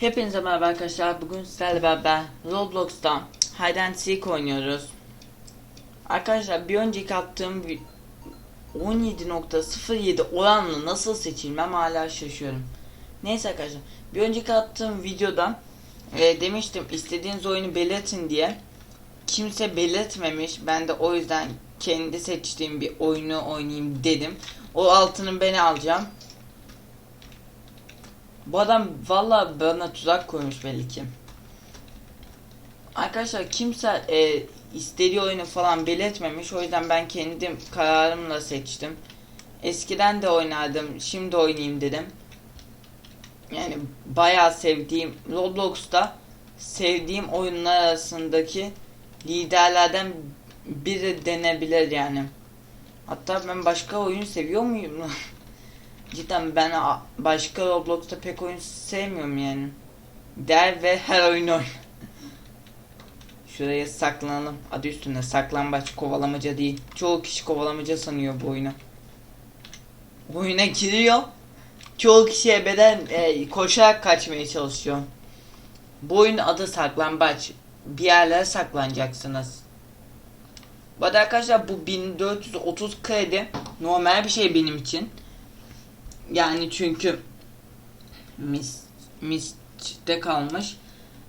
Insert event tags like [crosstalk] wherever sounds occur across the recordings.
Hepinize merhaba arkadaşlar. Bugün sizlerle beraber Roblox'ta Hide and Seek oynuyoruz. Arkadaşlar bir önceki attığım vi- 17.07 oranla nasıl seçilmem hala şaşıyorum. Neyse arkadaşlar bir önceki attığım videoda e, demiştim istediğiniz oyunu belirtin diye. Kimse belirtmemiş. Ben de o yüzden kendi seçtiğim bir oyunu oynayayım dedim. O altını ben alacağım. Bu adam valla bana tuzak koymuş belli ki. Arkadaşlar kimse e, istediği oyunu falan belirtmemiş. O yüzden ben kendim kararımla seçtim. Eskiden de oynardım. Şimdi oynayayım dedim. Yani bayağı sevdiğim Roblox'ta sevdiğim oyunlar arasındaki liderlerden biri denebilir yani. Hatta ben başka oyun seviyor muyum? [laughs] Cidden ben başka Roblox'ta pek oyun sevmiyorum yani. Der ve her oyun. [laughs] Şuraya saklanalım. Adı üstünde saklambaç kovalamaca değil. Çoğu kişi kovalamaca sanıyor bu oyunu. Oyuna giriyor. Çoğu kişi ebeden e, koşarak kaçmaya çalışıyor. Bu oyunun adı saklambaç. Bir yerlere saklanacaksınız. Bu arkadaşlar bu 1430 kredi normal bir şey benim için. Yani çünkü mis mis'te kalmış.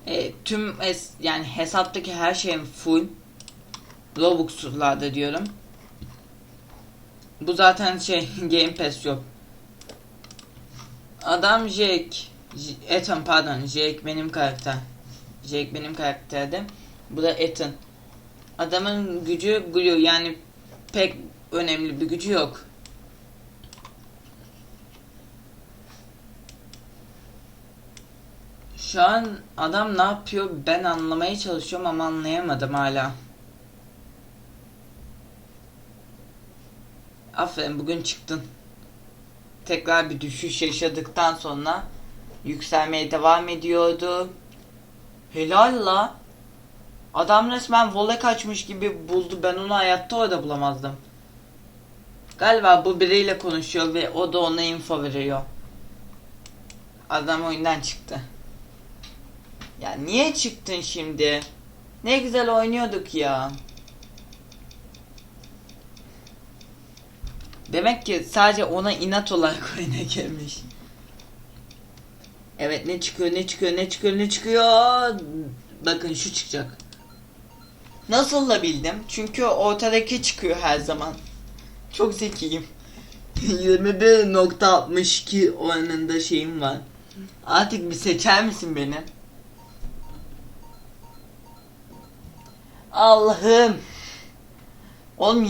E, tüm es, yani hesaptaki her şeyim full. Robux'larda diyorum. Bu zaten şey [laughs] Game Pass yok. Adam Jake Ethan pardon Jake benim karakter. Jake benim karakterdim. Bu da Ethan. Adamın gücü Glue yani pek önemli bir gücü yok. Şu an adam ne yapıyor ben anlamaya çalışıyorum ama anlayamadım hala. Aferin bugün çıktın. Tekrar bir düşüş yaşadıktan sonra yükselmeye devam ediyordu. Helal la. Adam resmen voley kaçmış gibi buldu. Ben onu hayatta orada bulamazdım. Galiba bu biriyle konuşuyor ve o da ona info veriyor. Adam oyundan çıktı. Ya niye çıktın şimdi? Ne güzel oynuyorduk ya. Demek ki sadece ona inat olarak [laughs] oyuna girmiş. Evet ne çıkıyor ne çıkıyor ne çıkıyor ne çıkıyor. Bakın şu çıkacak. Nasıl da bildim? Çünkü ortadaki çıkıyor her zaman. Çok zekiyim. [laughs] 21.62 oranında şeyim var. Artık bir seçer misin beni? Allah'ım. Oğlum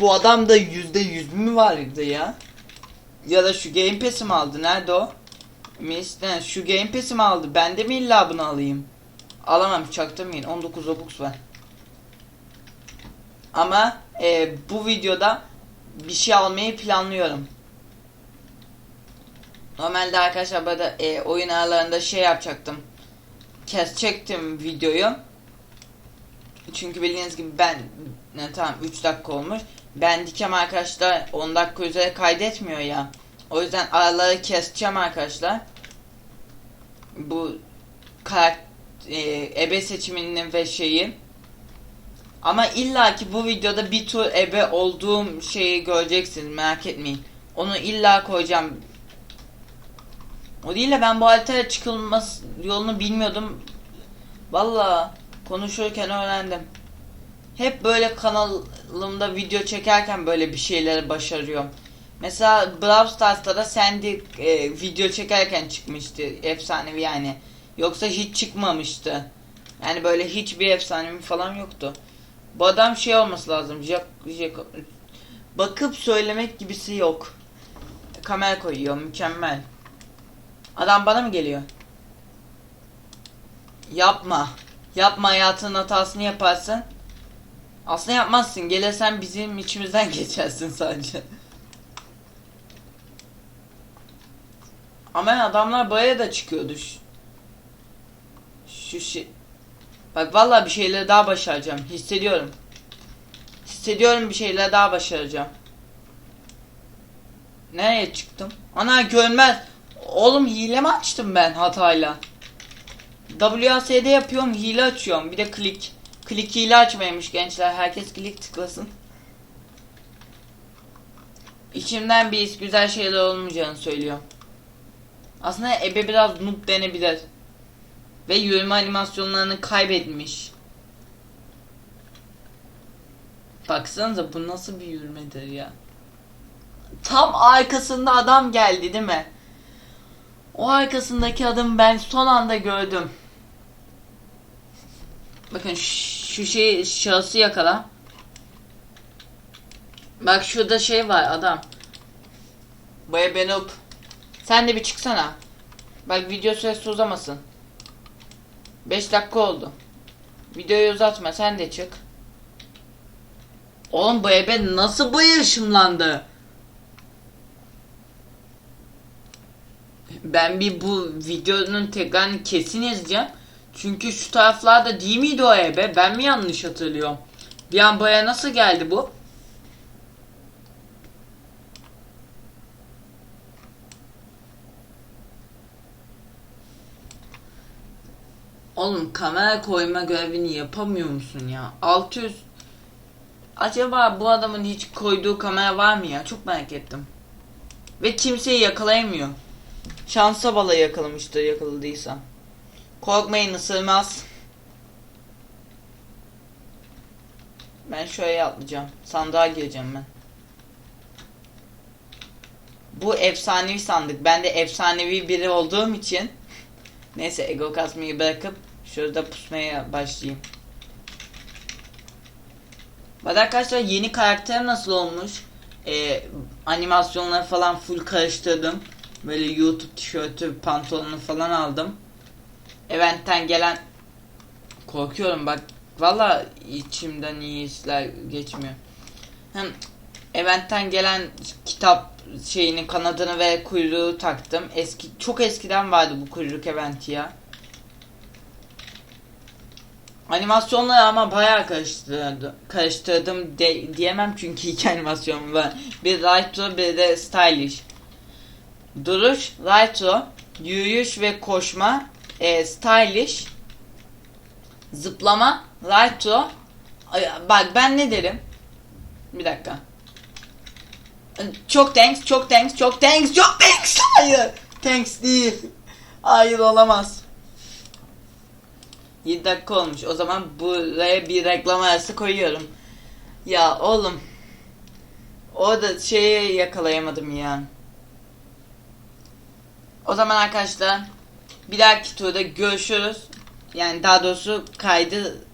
bu adam da yüzde yüz mü vardı ya? Ya da şu Game Pass'i mi aldı? Nerede o? Mislen şu Game Pass'i mi aldı? Ben de mi illa bunu alayım? Alamam çaktırmayın. 19 Robux var. Ama e, bu videoda bir şey almayı planlıyorum. Normalde arkadaşlar burada e, oyun aralarında şey yapacaktım. Kesecektim videoyu. Çünkü bildiğiniz gibi ben ne tamam 3 dakika olmuş. Ben dikem arkadaşlar 10 dakika üzere kaydetmiyor ya. O yüzden araları keseceğim arkadaşlar. Bu karak e, ebe seçiminin ve şeyi. Ama illaki bu videoda bir tur ebe olduğum şeyi göreceksiniz merak etmeyin. Onu illa koyacağım. O değil de ben bu haritaya çıkılması yolunu bilmiyordum. Valla konuşurken öğrendim. Hep böyle kanalımda video çekerken böyle bir şeyleri başarıyorum. Mesela Brawl Stars'ta da Sandy e, video çekerken çıkmıştı efsanevi yani. Yoksa hiç çıkmamıştı. Yani böyle hiçbir efsanevi falan yoktu. Bu adam şey olması lazım. Jack, Jack, bakıp söylemek gibisi yok. Kamera koyuyor mükemmel. Adam bana mı geliyor? Yapma. Yapma hayatın hatasını yaparsın. Aslında yapmazsın. Gelirsen bizim içimizden [laughs] geçersin sadece. Ama adamlar buraya da çıkıyordu. Şu, şu şey. Bak vallahi bir şeyleri daha başaracağım. Hissediyorum. Hissediyorum bir şeyler daha başaracağım. Nereye çıktım? Ana görmez. Oğlum hile mi açtım ben hatayla? WASD yapıyorum hile açıyorum bir de klik. Klik hile açmaymış gençler herkes klik tıklasın. İçimden bir güzel şeyler olmayacağını söylüyor. Aslında Ebe biraz noob denebilir. Ve yürüme animasyonlarını kaybetmiş. Baksanıza bu nasıl bir yürümedir ya. Tam arkasında adam geldi değil mi? O arkasındaki adamı ben son anda gördüm. Bakın şu şey şahsı yakala. Bak şurada şey var adam. Baya ben up. Sen de bir çıksana. Bak video süresi uzamasın. 5 dakika oldu. Videoyu uzatma sen de çık. Oğlum bu ebe nasıl bu ışınlandı? Ben bir bu videonun tekrarını kesin izleyeceğim. Çünkü şu taraflarda değil miydi o ebe? Ben mi yanlış hatırlıyorum? Bir an buraya nasıl geldi bu? Oğlum kamera koyma görevini yapamıyor musun ya? 600 Acaba bu adamın hiç koyduğu kamera var mı ya? Çok merak ettim. Ve kimseyi yakalayamıyor. Şansa bala yakalamıştır yakaladıysa. Korkmayın ısırmaz. Ben şöyle atlayacağım. Sandığa gireceğim ben. Bu efsanevi sandık. Ben de efsanevi biri olduğum için [laughs] neyse ego kasmayı bırakıp şurada pusmaya başlayayım. Bak arkadaşlar yeni karakter nasıl olmuş? Ee, animasyonları falan full karıştırdım. Böyle YouTube tişörtü, pantolonu falan aldım. Eventten gelen korkuyorum bak valla içimden iyi hisler geçmiyor. Hem eventten gelen kitap şeyini kanadını ve kuyruğu taktım. Eski çok eskiden vardı bu kuyruk eventi ya. Animasyonları ama bayağı karıştırdım. Karıştırdım de, diyemem çünkü [laughs] iki animasyon var. Bir retro bir de stylish. Duruş, retro, yürüyüş ve koşma, e, stylish, zıplama, retro. Ay, Bak ben ne derim? Bir dakika. Çok thanks, çok thanks, çok thanks, çok thanks. Hayır. Thanks değil. Hayır olamaz. 7 dakika olmuş. O zaman buraya bir reklam arası koyuyorum. Ya oğlum. Orada şeyi yakalayamadım ya. O zaman arkadaşlar bir dahaki turda görüşürüz. Yani daha doğrusu kaydı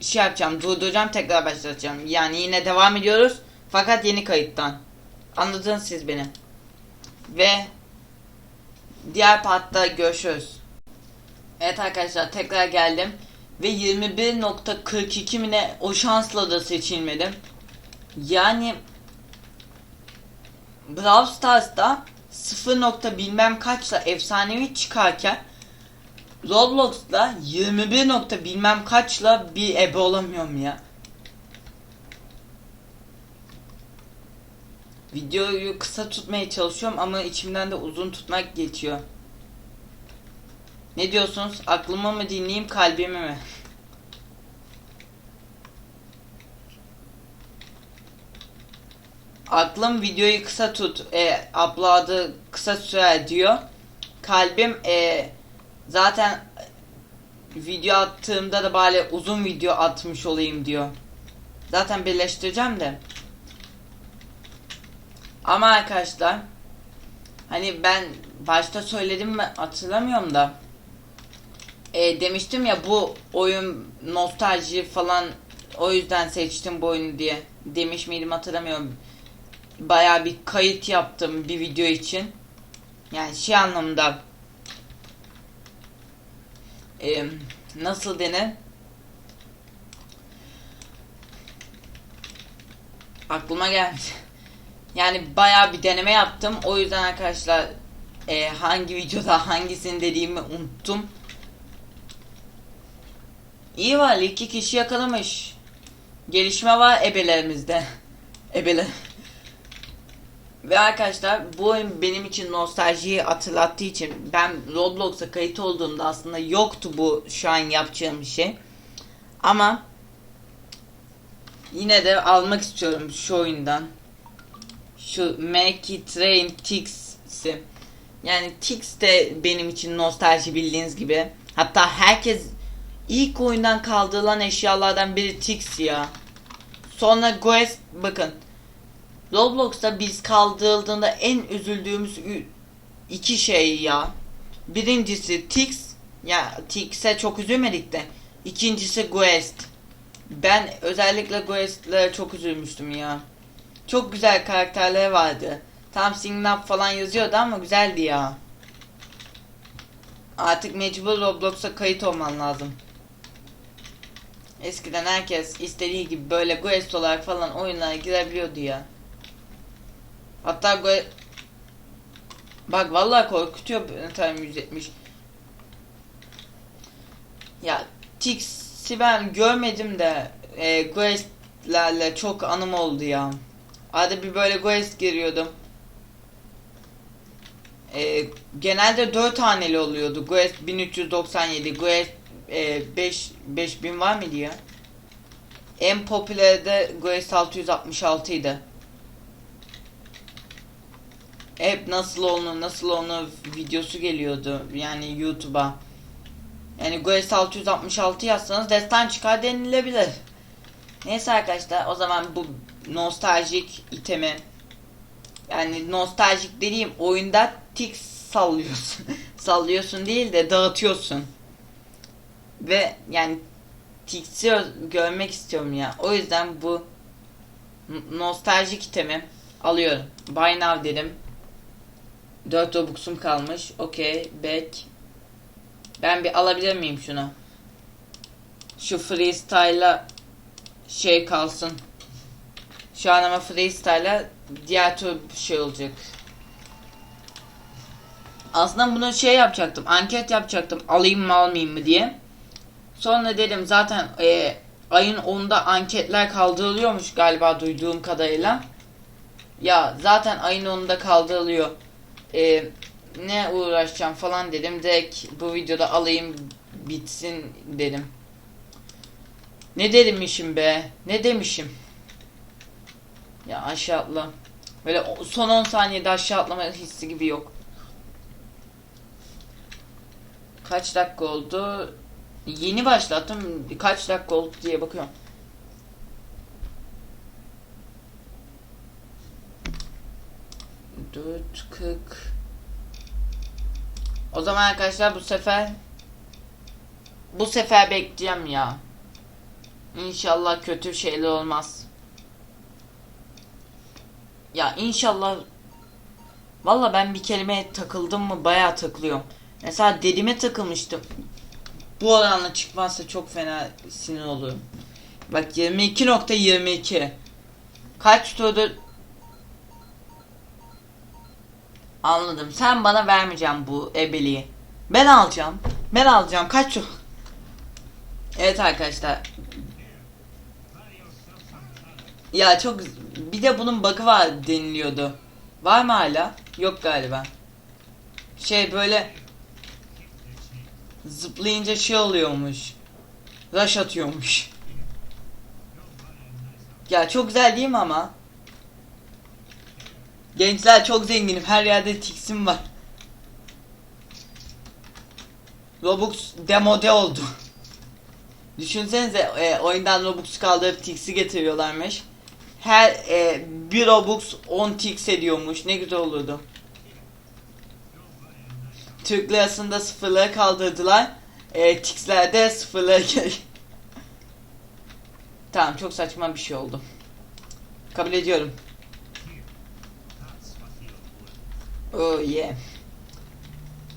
şey yapacağım, durduracağım, tekrar başlatacağım. Yani yine devam ediyoruz. Fakat yeni kayıttan. Anladınız siz beni. Ve diğer partta görüşürüz. Evet arkadaşlar tekrar geldim. Ve 21.42 mi ne o şansla da seçilmedim. Yani Brawl Stars'ta 0. nokta bilmem kaçla efsanevi çıkarken Roblox'ta 21. nokta bilmem kaçla bir ebe olamıyorum ya. Videoyu kısa tutmaya çalışıyorum ama içimden de uzun tutmak geçiyor. Ne diyorsunuz? Aklımı mı dinleyeyim kalbimi mi? Aklım videoyu kısa tut. E, upload'ı kısa süre diyor. Kalbim e, zaten video attığımda da bari uzun video atmış olayım diyor. Zaten birleştireceğim de. Ama arkadaşlar hani ben başta söyledim mi hatırlamıyorum da e, demiştim ya bu oyun nostalji falan o yüzden seçtim bu oyunu diye demiş miydim hatırlamıyorum. Baya bir kayıt yaptım bir video için. Yani şey anlamda e, nasıl denir? Aklıma geldi. Yani baya bir deneme yaptım. O yüzden arkadaşlar e, hangi videoda hangisini dediğimi unuttum. İyi var iki kişi yakalamış. Gelişme var ebelerimizde. Ebeler. Ve arkadaşlar bu oyun benim için nostaljiyi hatırlattığı için ben Roblox'a kayıt olduğumda aslında yoktu bu şu an yapacağım şey. Ama yine de almak istiyorum şu oyundan. Şu Make It Rain Tix'i. Yani Tix de benim için nostalji bildiğiniz gibi. Hatta herkes ilk oyundan kaldırılan eşyalardan biri Tix ya. Sonra Ghost bakın. Roblox'ta biz kaldırıldığında en üzüldüğümüz iki şey ya. Birincisi Tix. Ya Tix'e çok üzülmedik de. İkincisi Ghost. Ben özellikle Ghost'lere çok üzülmüştüm ya. Çok güzel karakterleri vardı. Tam Sing Up falan yazıyordu ama güzeldi ya. Artık mecbur Roblox'a kayıt olman lazım. Eskiden herkes istediği gibi böyle Ghost olarak falan oyunlara girebiliyordu ya. Hatta Go- Bak vallahi korkutuyor tabii 170. Ya Tix'i ben görmedim de e, Ghost'lerle çok anım oldu ya. Arada bir böyle Ghost giriyordum. E, genelde 4 haneli oluyordu. Ghost 1397, Ghost e, 5 5000 var mıydı ya? En popüleri de Ghost 666 idi. Hep nasıl onu nasıl onu videosu geliyordu yani YouTube'a. Yani Ghost 666 yazsanız destan çıkar denilebilir. Neyse arkadaşlar o zaman bu nostaljik itemi yani nostaljik dediğim oyunda tik sallıyorsun. [laughs] sallıyorsun değil de dağıtıyorsun. Ve yani tiksi ö- görmek istiyorum ya. O yüzden bu nostaljik itemi alıyorum. Buy now dedim. 4 Robux'um kalmış. Okey. Back. Ben bir alabilir miyim şunu? Şu freestyle'a şey kalsın. Şu an ama freestyle'a diğer tür şey olacak. Aslında bunu şey yapacaktım. Anket yapacaktım. Alayım mı almayayım mı diye. Sonra dedim zaten e, ayın 10'da anketler kaldırılıyormuş galiba duyduğum kadarıyla. Ya zaten ayın 10'da kaldırılıyor. E, ne uğraşacağım falan dedim. Direkt bu videoda alayım bitsin dedim. Ne demişim be? Ne demişim? Ya aşağı atla. Böyle son 10 saniyede aşağı atlama hissi gibi yok. Kaç dakika oldu? Yeni başlattım. Kaç dakika oldu diye bakıyorum. Dört kırk. O zaman arkadaşlar bu sefer bu sefer bekleyeceğim ya. İnşallah kötü şeyler olmaz. Ya inşallah Valla ben bir kelimeye takıldım mı bayağı takılıyorum. Mesela dedime takılmıştım. Bu oranla çıkmazsa çok fena sinir oluyorum. Bak 22.22 Kaç turda Anladım. Sen bana vermeyeceksin bu ebeliği. Ben alacağım. Ben alacağım. Kaç tur? Evet arkadaşlar. Ya çok bir de bunun bug'ı var deniliyordu. Var mı hala? Yok galiba. Şey böyle zıplayınca şey oluyormuş. Rush atıyormuş. Ya çok güzel değil mi ama? Gençler çok zenginim. Her yerde tiksim var. Robux demode oldu. [laughs] Düşünsenize e, oyundan Robux kaldırıp tiksi getiriyorlarmış. Her e, bir Robux 10 tix ediyormuş. Ne güzel olurdu. Türk lirasında sıfırları kaldırdılar. E, tixlerde sıfırları [laughs] Tamam çok saçma bir şey oldu. Kabul ediyorum. Oh yeah.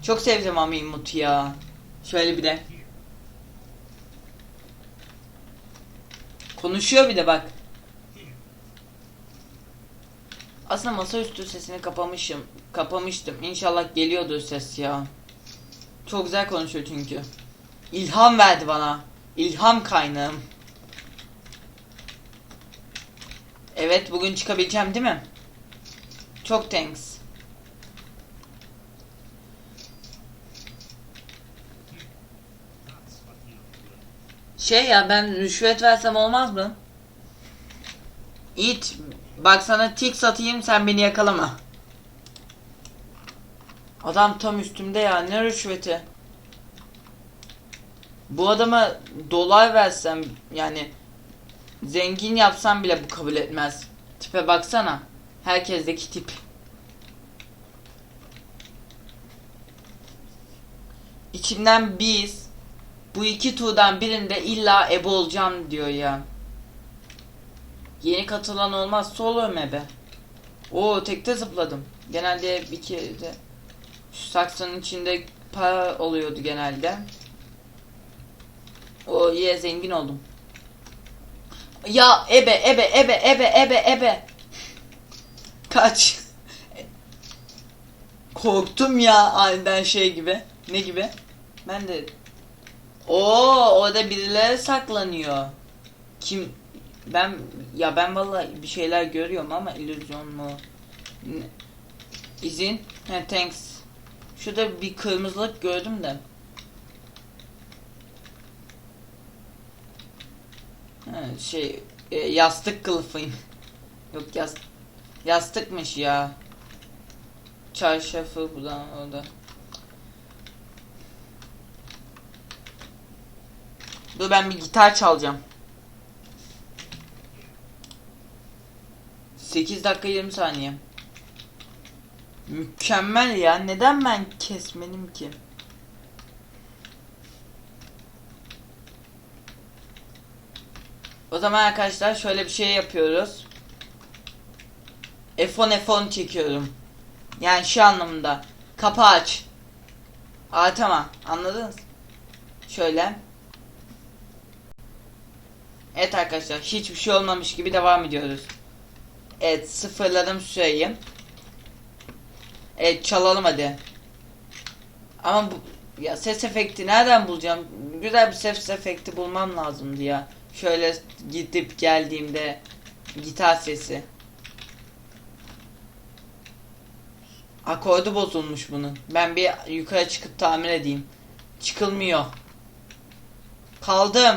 Çok sevdim ama Imut ya. Şöyle bir de. Konuşuyor bir de bak. Aslında masaüstü sesini kapamışım. Kapamıştım. İnşallah geliyordur ses ya. Çok güzel konuşuyor çünkü. İlham verdi bana. İlham kaynağım. Evet bugün çıkabileceğim değil mi? Çok thanks. Şey ya ben rüşvet versem olmaz mı? İt bak sana tik satayım sen beni yakalama. Adam tam üstümde ya ne rüşveti. Bu adama dolar versem yani zengin yapsam bile bu kabul etmez. Tipe baksana. Herkesteki tip. İçimden biz bu iki turdan birinde illa ebe olacağım diyor ya. Yeni katılan olmaz solo mebe. Oo tekte zıpladım. Genelde iki de şu saksının içinde para oluyordu genelde. O ye zengin oldum. Ya ebe ebe ebe ebe ebe ebe. Kaç. Korktum ya aniden şey gibi. Ne gibi? Ben de Oo orada birileri saklanıyor. Kim ben ya ben vallahi bir şeyler görüyorum ama illüzyon mu? İzin. He thanks. Şurada bir kırmızılık gördüm de. Ha, şey e, yastık kılıfıyım. [laughs] Yok yas yastıkmış ya. Çarşafı buradan orada. Dur ben bir gitar çalacağım. 8 dakika 20 saniye. Mükemmel ya. Neden ben kesmedim ki? O zaman arkadaşlar şöyle bir şey yapıyoruz. F10 F10 çekiyorum. Yani şu anlamında. Kapı aç. Aa tamam. Anladınız? Şöyle. Evet arkadaşlar hiçbir şey olmamış gibi devam ediyoruz. Evet sıfırladım süreyi. Evet çalalım hadi. Ama bu ya ses efekti nereden bulacağım? Güzel bir ses efekti bulmam lazımdı ya. Şöyle gidip geldiğimde gitar sesi. Akordu bozulmuş bunun. Ben bir yukarı çıkıp tamir edeyim. Çıkılmıyor. Kaldım.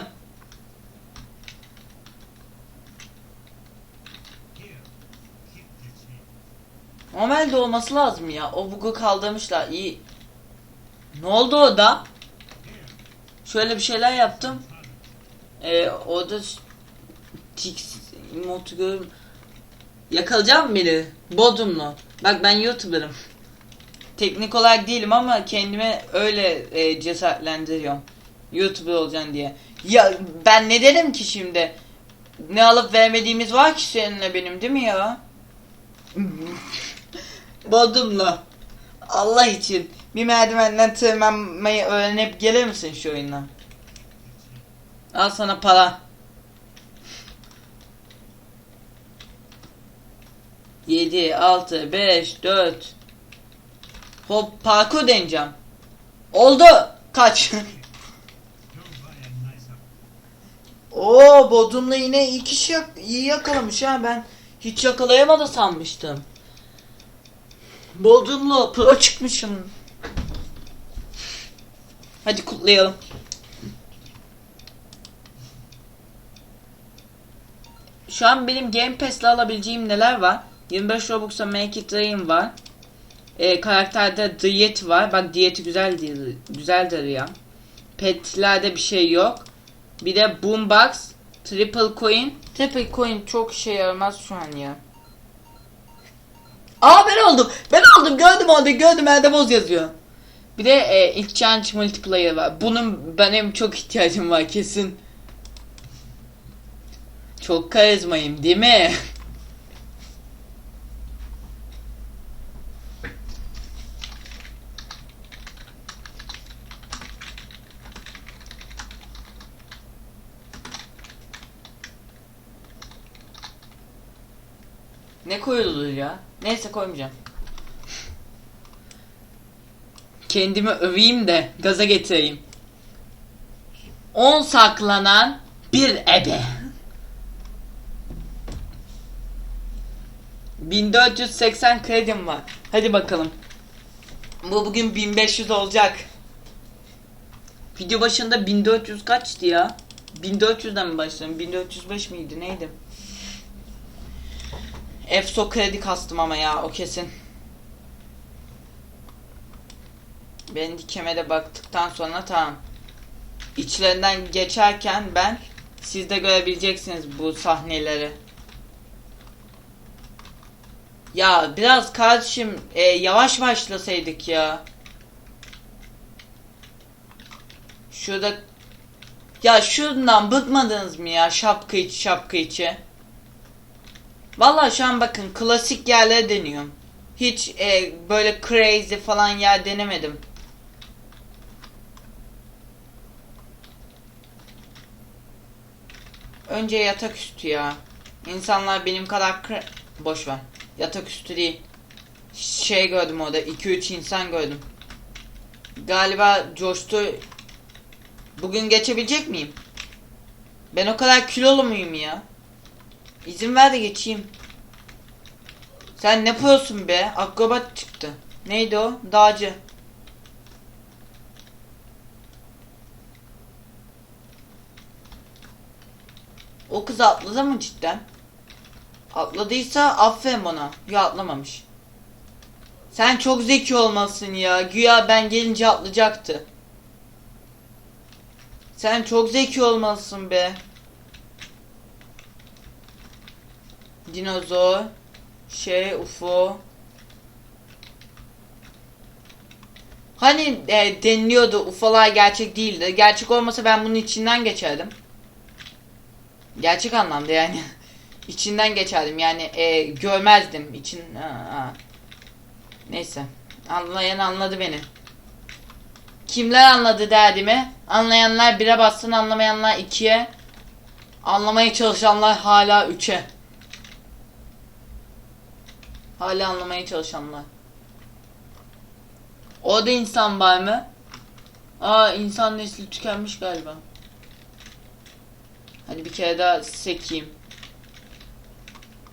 Normalde olması lazım ya. O bug'u kaldırmışlar. İyi. Ne oldu orada? Şöyle bir şeyler yaptım. Ee, orada s- Tix emotu görüyorum. Yakalayacak mı beni? Bodrumlu. Bak ben YouTuber'ım. Teknik olarak değilim ama kendimi öyle e, cesaretlendiriyorum. YouTuber olacaksın diye. Ya ben ne dedim ki şimdi? Ne alıp vermediğimiz var ki seninle benim değil mi ya? Bodrumlu. Allah için bir merdivenden tırmanmayı öğrenip gelir misin şu oyuna? Al sana para. Yedi, altı, beş, dört. Hop parkur deneyeceğim. Oldu. Kaç. [laughs] Oo Bodrum'la yine iyi kişi yak- iyi yakalamış ha ben hiç yakalayamadı sanmıştım. Bodrumlu pro çıkmışım. Hadi kutlayalım. Şu an benim Game Pass'le alabileceğim neler var? 25 Robux'a Make It Rain var. Ee, karakterde diyet var. Bak diyeti güzel değil, güzeldir ya. Petlerde bir şey yok. Bir de Boombox, Triple Coin. Triple Coin çok işe yaramaz şu an ya. Aa ben oldum. Ben oldum. Gördüm orada. Gördüm. Erdem yazıyor. Bir de e, Exchange Multiplayer var. Bunun benim çok ihtiyacım var kesin. Çok karizmayım değil mi? Ne koyulur ya? Neyse koymayacağım. Kendimi öveyim de gaza getireyim. 10 saklanan bir ebe. 1480 kredim var. Hadi bakalım. Bu bugün 1500 olacak. Video başında 1400 kaçtı ya? 1400'den mi başladım? 1405 miydi? Neydi? Efso kredi kastım ama ya o kesin. Ben dikeme de baktıktan sonra tamam. İçlerinden geçerken ben siz de görebileceksiniz bu sahneleri. Ya biraz kardeşim e, yavaş başlasaydık ya. Şurada ya şundan bıkmadınız mı ya şapka içi şapka içi? Vallahi şu an bakın klasik yerlere deniyorum. Hiç e, böyle crazy falan yer denemedim. Önce yatak üstü ya. İnsanlar benim kadar boş ver. Yatak üstü değil. Şey gördüm orada 2-3 insan gördüm. Galiba coştu. Bugün geçebilecek miyim? Ben o kadar kilolu muyum ya? İzin ver de geçeyim. Sen ne yapıyorsun be? Akrobat çıktı. Neydi o? Dağcı. O kız atladı mı cidden? Atladıysa aferin bana. Ya atlamamış. Sen çok zeki olmalısın ya. Güya ben gelince atlayacaktı. Sen çok zeki olmalısın be. Dinozor. Şey UFO. Hani e, deniliyordu UFO'lar gerçek değildi. Gerçek olmasa ben bunun içinden geçerdim. Gerçek anlamda yani. [laughs] İçinden geçerdim yani e, görmezdim için. Neyse. Anlayan anladı beni. Kimler anladı derdimi? Anlayanlar bire bassın, anlamayanlar ikiye. Anlamaya çalışanlar hala üçe. Hala anlamaya çalışanlar. O da insan var mı? Aa insan nesli tükenmiş galiba. Hadi bir kere daha sekeyim.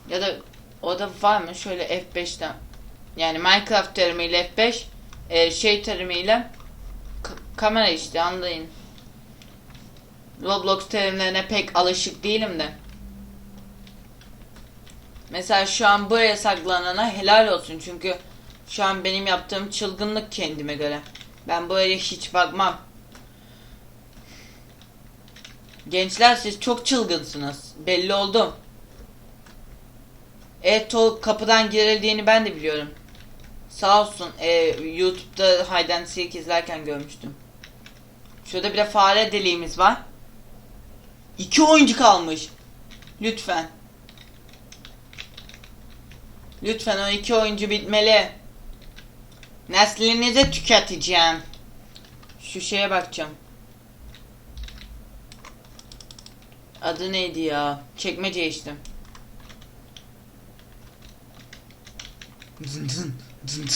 Ya da o da var mı? Şöyle F5'ten. Yani Minecraft terimiyle F5 e, şey terimiyle kamera işte anlayın. Roblox terimlerine pek alışık değilim de. Mesela şu an buraya saklanana helal olsun çünkü şu an benim yaptığım çılgınlık kendime göre. Ben buraya hiç bakmam. Gençler siz çok çılgınsınız. Belli oldu. Evet o kapıdan girildiğini ben de biliyorum. Sağ olsun e, YouTube'da Hide and izlerken görmüştüm. Şurada bir de fare deliğimiz var. İki oyuncu kalmış. Lütfen. Lütfen o iki oyuncu bitmeli. Neslinizi tüketeceğim. Şu şeye bakacağım. Adı neydi ya? Çekmece işte. Dın dın dın dın.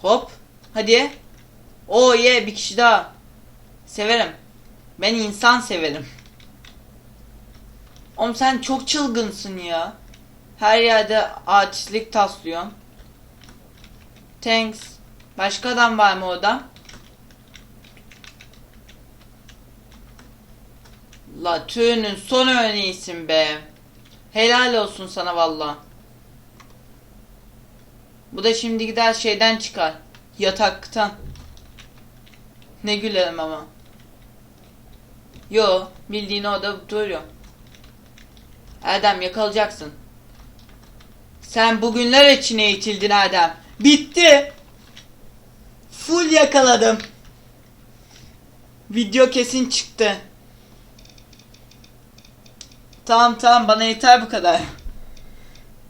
Hop. Hadi. O ye bir kişi daha. Severim. Ben insan severim. Oğlum sen çok çılgınsın ya. Her yerde artistlik taslıyorsun. Thanks. Başka adam var mı orada? La tüyünün son örneğisin be. Helal olsun sana valla. Bu da şimdi gider şeyden çıkar. Yataktan. Ne gülerim ama. Yo bildiğin orada duruyor. Erdem yakalayacaksın. Sen bugünler için eğitildin Erdem. Bitti. Full yakaladım. Video kesin çıktı. Tamam tamam bana yeter bu kadar.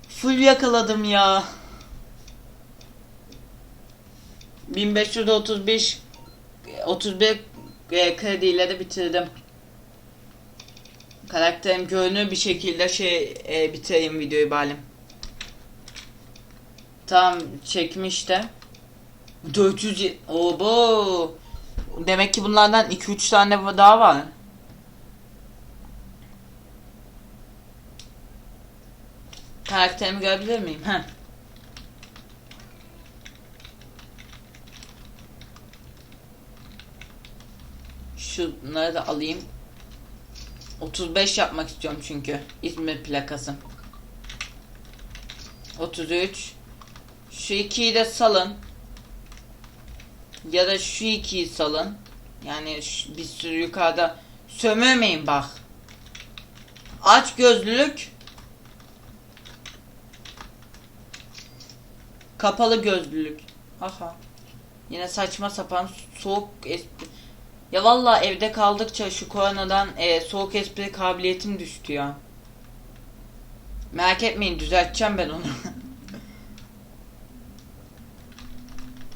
Full yakaladım ya. 1535 31 e, krediyle de bitirdim. Karakterim görünür bir şekilde şey e, bitireyim videoyu balim. Tamam çekmiş de. 400 Obo. Demek ki bunlardan 2-3 tane daha var. Karakterimi görebilir miyim? Heh. Şunları da alayım. 35 yapmak istiyorum çünkü. İzmir plakası. 33. Şu ikiyi de salın. Ya da şu ikiyi salın. Yani bir sürü yukarıda sömürmeyin bak. Aç gözlülük. Kapalı gözlülük. Aha. Yine saçma sapan soğuk espri. Ya valla evde kaldıkça şu koronadan e, soğuk espri kabiliyetim düştü ya. Merak etmeyin düzelteceğim ben onu. [laughs]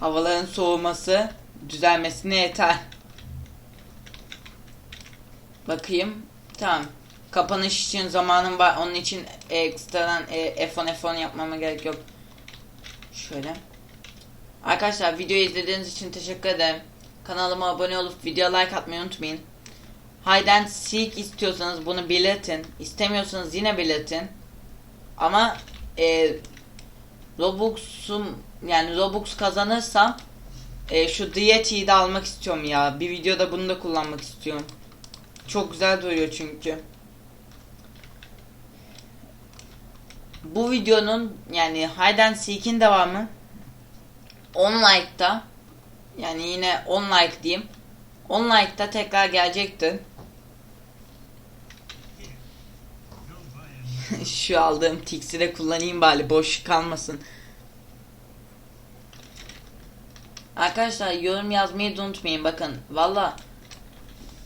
Havaların soğuması düzelmesine yeter. Bakayım. Tamam. Kapanış için zamanım var. Onun için ekstradan e, F10 F10 yapmama gerek yok. Şöyle. Arkadaşlar videoyu izlediğiniz için teşekkür ederim. Kanalıma abone olup video like atmayı unutmayın. Hide and seek istiyorsanız bunu belirtin. İstemiyorsanız yine belirtin. Ama e, Robux'um yani Robux kazanırsam e, şu Diety'yi de almak istiyorum ya. Bir videoda bunu da kullanmak istiyorum. Çok güzel duruyor çünkü. Bu videonun yani Hide and Seek'in devamı 10 like'da yani yine 10 like diyeyim. 10 like'da tekrar gelecektir. [laughs] Şu aldığım tiksi de kullanayım bari boş kalmasın. Arkadaşlar yorum yazmayı da unutmayın bakın. Valla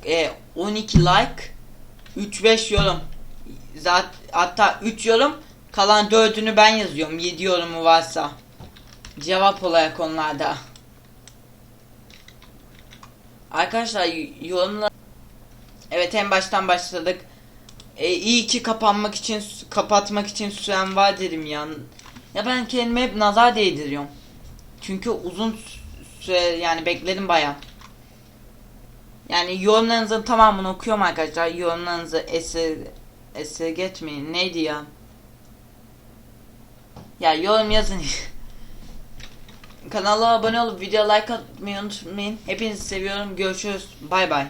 e, 12 like 3-5 yorum. Zat, hatta 3 yorum kalan 4'ünü ben yazıyorum. 7 yorumu varsa. Cevap olarak onlarda. Arkadaşlar yorumlar Evet en baştan başladık. E, iyi ki kapanmak için kapatmak için süren var dedim ya. Ya ben kendime hep nazar değdiriyorum. Çünkü uzun süre yani bekledim baya. Yani yorumlarınızın tamamını okuyorum arkadaşlar. Yorumlarınızı esir esirgetmeyin. Neydi ya? Ya yorum yazın. [laughs] Kanala abone olup video like atmayı unutmayın. Hepinizi seviyorum. Görüşürüz. Bay bay.